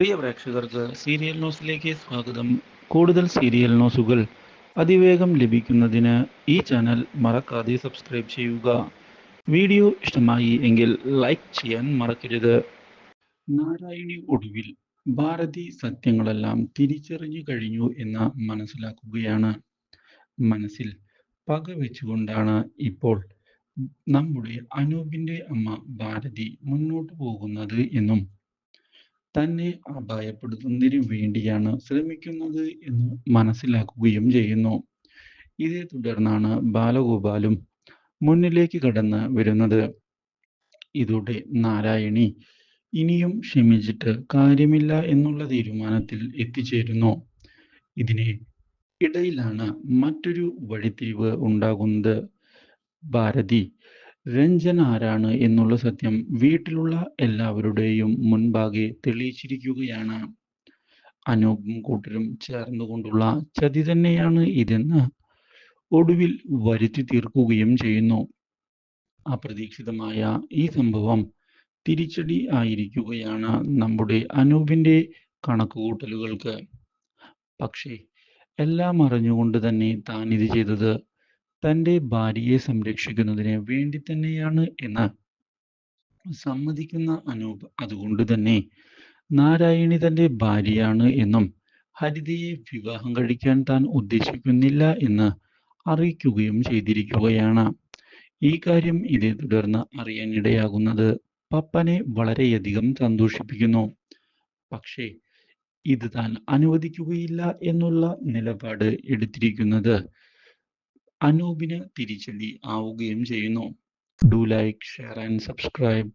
പ്രിയ പ്രേക്ഷകർക്ക് സീരിയൽ ന്യൂസിലേക്ക് സ്വാഗതം. കൂടുതൽ സീരിയൽ ന്യൂസുകൾ അതിവേഗം ലഭിക്കുന്നതിന് ഈ ചാനൽ മറക്കാതെ സബ്സ്ക്രൈബ് ചെയ്യുക. വീഡിയോ ഇഷ്ടമായി എങ്കിൽ ലൈക്ക് ചെയ്യാൻ മറക്കരുത്. നാരായണി ഒടുവിൽ ഭാരതി സത്യങ്ങളെല്ലാം തിരിച്ചറിഞ്ഞു കഴിഞ്ഞു എന്ന് മനസ്സിലാക്കുകയാണ്. മനസ്സിൽ പക വെച്ചുകൊണ്ടാണ് ഇപ്പോൾ നമ്മുടെ അനൂപിന്റെ അമ്മ ഭാരതി മുന്നോട്ട് പോകുന്നത് എന്നും തന്നെ അപായപ്പെടുത്തുന്നതിനു വേണ്ടിയാണ് ശ്രമിക്കുന്നത് എന്ന് മനസ്സിലാക്കുകയും ചെയ്യുന്നു. ഇതേ തുടർന്നാണ് ബാലഗോപാലും മുന്നിലേക്ക് കടന്ന് വരുന്നത്. ഇതോടെ നാരായണി ഇനിയും ക്ഷമിച്ചിട്ട് കാര്യമില്ല എന്നുള്ള തീരുമാനത്തിൽ എത്തിച്ചേരുന്നു. ഇതിനെ ഇടയിലാണ് മറ്റൊരു വഴിത്തിരിവ് ഉണ്ടാകുന്നത്. ഭാരതി രഞ്ജൻ ആരാണ് എന്നുള്ള സത്യം വീട്ടിലുള്ള എല്ലാവരുടെയും മുൻപാകെ തെളിയിച്ചിരിക്കുകയാണ്. അനൂപും കൂട്ടരും ചേർന്നുകൊണ്ടുള്ള ചതി തന്നെയാണ് ഇതെന്ന് ഒടുവിൽ വരുത്തി തീർക്കുകയും ചെയ്യുന്നു. അപ്രതീക്ഷിതമായ ഈ സംഭവം തിരിച്ചടി ആയിരിക്കുകയാണ് നമ്മുടെ അനൂപിന്റെ കണക്കുകൂട്ടലുകൾക്ക്. പക്ഷേ എല്ലാം അറിഞ്ഞുകൊണ്ട് തന്നെ താൻ ഇത് ചെയ്തത് തന്റെ ഭാര്യയെ സംരക്ഷിക്കുന്നതിന് വേണ്ടി തന്നെയാണ് എന്ന് സമ്മതിക്കുന്ന അനൂപ് അതുകൊണ്ട് തന്നെ നാരായണി തന്റെ ഭാര്യയാണ് എന്നും ഹരിതയെ വിവാഹം കഴിക്കാൻ താൻ ഉദ്ദേശിക്കുന്നില്ല എന്ന് അറിയിക്കുകയും ചെയ്തിരിക്കുകയാണ്. ഈ കാര്യം ഇതേ തുടർന്ന് അറിയാനിടയാകുന്നത് പപ്പനെ വളരെയധികം സന്തോഷിപ്പിക്കുന്നു. പക്ഷേ ഇത് താൻ അനുവദിക്കുകയില്ല എന്നുള്ള നിലപാട് എടുത്തിരിക്കുന്നത് അനൂപിന് തിരിച്ചടി. ആവുകയും ചെയ്യുന്നു. Do like share and subscribe